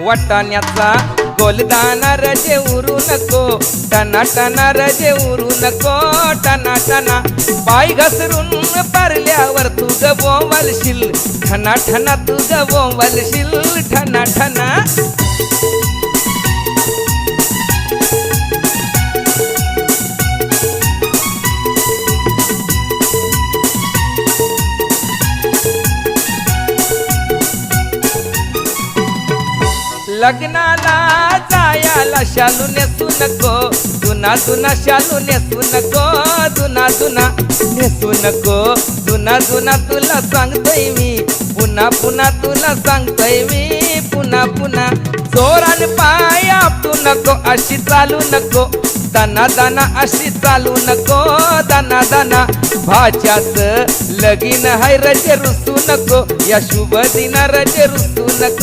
वाटाण्याचा गोलदाना रजे उरू नको टना टना रजे उरू नको टना टना पाय घसरून पारल्यावर तू गवलशील ठना ठना तू गवलशील ठना ठना लग्नाला जायाला शालू नेसू नको. जुना जुना शालू नेसू नको. जुना जुना नेसू नको. जुना जुना तुला सांगतोय मी. पुन्हा पुन्हा तुला सांगतोय मी. पुन्हा पुन्हा जोरान पाय आपटू नको. अशी चालू नको. दाना दाना अशी चालू नको. दाना दाना भाच्याच लगीन हाय रजे रुसू नको. या शुभ दिना रजे रुसू नको.